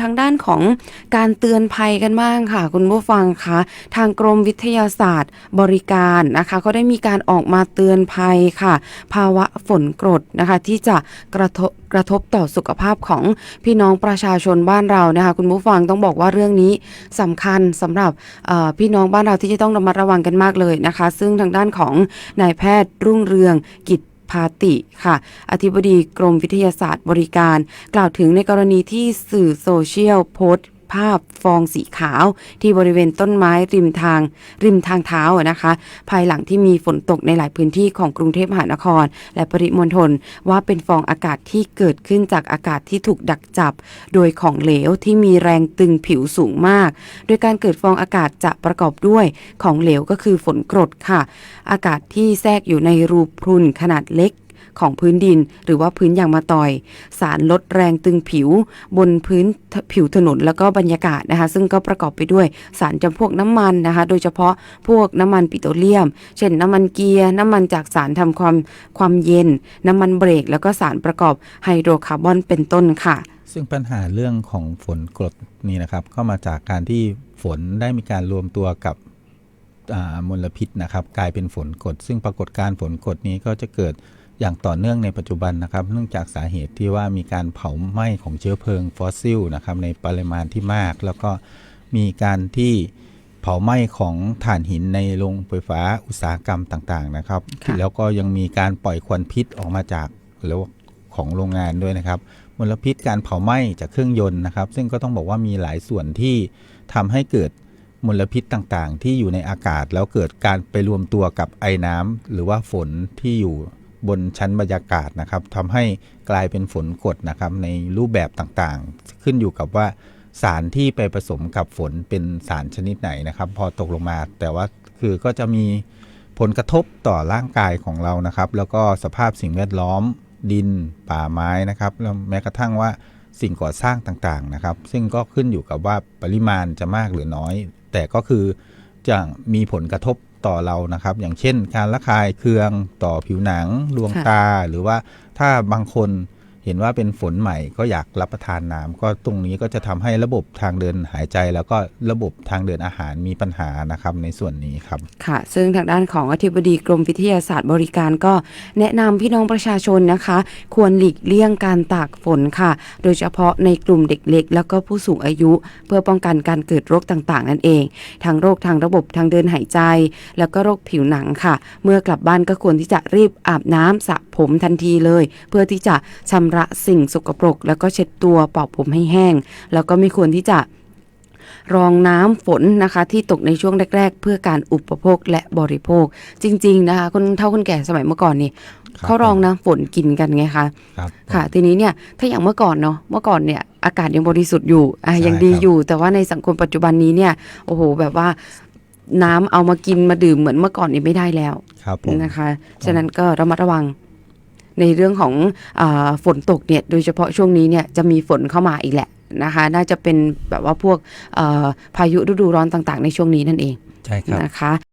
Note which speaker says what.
Speaker 1: ทางด้านของการเตือนภัยกันบ้างค่ะ คุณผู้ฟังคะทางกรมวิทยาศาสตร์บริการนะคะก็ได้มีการออกมาเตือนภัยค่ะ ภาวะฝนกรดนะคะที่จะกระทบกระทบต่อสุขภาพของพี่น้องประชาชนบ้านเรานะคะคุณผู้ฟังต้องบอกว่าเรื่องนี้สำคัญสำหรับพี่น้องบ้านเราที่จะต้องระมัดระวังกันมากเลยนะคะ ซึ่งทางด้านของนายแพทย์รุ่งเรืองกิจ พาติค่ะ อธิบดีกรมวิทยาศาสตร์บริการ กล่าวถึงในกรณีที่สื่อโซเชียลโพสต์ ภาพฟองสีขาว ที่บริเวณต้นไม้ริมทาง ริมทางเท้านะคะ ภายหลังที่มีฝนตกในหลายพื้นที่ของกรุงเทพมหานคร และปริมณฑลว่าเป็นฟองอากาศที่เกิดขึ้นจากอากาศที่ถูกดักจับ โดยของเหลวที่มีแรงตึงผิวสูงมาก โดยการเกิดฟองอากาศจะประกอบด้วยของเหลวก็คือฝนกรดค่ะ อากาศที่แทรกอยู่ในรูพรุนขนาดเล็ก ของพื้นดิน หรือว่าพื้นยางมะตอย สารลดแรงตึงผิว บนพื้นผิวถนนแล้วก็บรรยากาศนะคะ ซึ่งก็ประกอบไปด้วยสารจำพวกน้ำมันนะคะ โดยเฉพาะพวกน้ำมันปิโตรเลียม เช่นน้ำมันเกียร์ น้ำมันจากสารทำความความเย็น น้ำมันเบรก แล้วก็สารประกอบไฮโดรคาร์บอนเป็นต้นค่ะ
Speaker 2: ซึ่งปัญหาเรื่องของฝนกรดนี่นะครับ ก็มาจากการที่ฝนได้มีการรวมตัวกับมลพิษนะครับ กลายเป็นฝนกรดซึ่งปรากฏการฝนกรดนี้ก็จะเกิด อย่างต่อเนื่องในปัจจุบันนะครับ เนื่องจากสาเหตุที่ว่ามีการเผาไหม้ของเชื้อเพลิงฟอสซิลนะครับในปริมาณที่มาก แล้วก็มีการที่เผาไหม้ของถ่านหินในโรงไฟฟ้าอุตสาหกรรมต่างๆนะครับ
Speaker 1: ค่ะ
Speaker 2: แล้วก็ยังมีการปล่อยควันพิษออกมาจากแล้วของโรงงานด้วยนะครับมลพิษการเผาไหม้จากเครื่องยนต์นะครับ ซึ่งก็ต้องบอกว่ามีหลายส่วนที่ทำให้เกิดมลพิษต่างๆ ที่อยู่ในอากาศ แล้วเกิดการไปรวมตัวกับไอน้ำหรือว่าฝนที่อยู่ บนชั้นบรรยากาศนะครับทำให้กลายเป็นฝนกรดนะครับในรูปแบบต่างๆ ขึ้นอยู่กับว่าสารที่ไปผสมกับฝนเป็นสารชนิดไหนนะครับ พอตกลงมา แต่ว่าคือก็จะมีผลกระทบต่อร่างกายของเรานะครับ แล้วก็สภาพสิ่งแวดล้อมดิน ป่าไม้นะครับแล้วแม้กระทั่งว่าสิ่งก่อสร้างต่างๆนะครับ ซึ่งก็ขึ้นอยู่กับว่าปริมาณจะมากหรือน้อย แต่ก็คือจะมีผลกระทบ ต่อเรานะครับ อย่างเช่น การระคายเคืองต่อผิวหนังดวง
Speaker 1: ค่ะ
Speaker 2: ตา หรือว่าถ้าบางคน เห็นว่าเป็นฝนใหม่ก็อยากรับประทานน้ำก็ตรงนี้ก็จะทำให้ระบบทางเดินหายใจ แล้วก็ระบบทางเดินอาหารมีปัญหานะครับในส่วนนี้ครับ
Speaker 1: ค่ะ ซึ่งทางด้านของอธิบดีกรมวิทยาศาสตร์บริการก็แนะนำพี่น้องประชาชนนะคะ ควรหลีกเลี่ยงการตากฝนค่ะ โดยเฉพาะในกลุ่มเด็กเล็ก แล้วก็ผู้สูงอายุ เพื่อป้องกันการเกิดโรคต่างๆ นั่นเองทั้งโรคทางระบบทางเดินหายใจ แล้วก็โรคผิวหนังค่ะ เมื่อกลับบ้านก็ควรที่จะรีบอาบน้ำสระผมทันทีเลย เพื่อที่จะชำระสิ่งสกปรก แล้วก็เช็ดตัวเป่าผมให้แห้ง แล้วก็ไม่ควรที่จะรองน้ำฝนนะคะที่ตกในช่วงแรก ๆ เพื่อการอุปโภคและบริโภค จริง ๆ นะคะคนเท่าคนแก่สมัยเมื่อก่อนนี่
Speaker 2: ครับ
Speaker 1: เขารองน้ำฝนกินกันไงคะ
Speaker 2: ครับ
Speaker 1: ค่ะ ทีนี้เนี่ยถ้าอย่างเมื่อก่อนเนาะเมื่อก่อนเนี่ยอากาศยังบริสุทธิ์อยู่อะ
Speaker 2: ใช่
Speaker 1: ยังดี
Speaker 2: ครับ
Speaker 1: อยู่ แต่ว่าในสังคมปัจจุบันนี้เนี่ยโอ้โหแบบว่าน้ำเอามากินมาดื่มเหมือนเมื่อก่อนนี่ไม่ได้แล้ว
Speaker 2: ครับผม
Speaker 1: นะคะ ฉะนั้นก็ระมัดระวัง ในเรื่องของอาฝนตกเนี่ยโดยเฉพาะช่วงนี้เนี่ยจะมีฝนเข้ามาอีกแหละนะคะน่าจะเป็นแบบว่าพวกเอ่อพายุฤดูร้อนต่างๆ ในช่วงนี้นั่นเอง
Speaker 2: ใช่ครับ
Speaker 1: นะคะ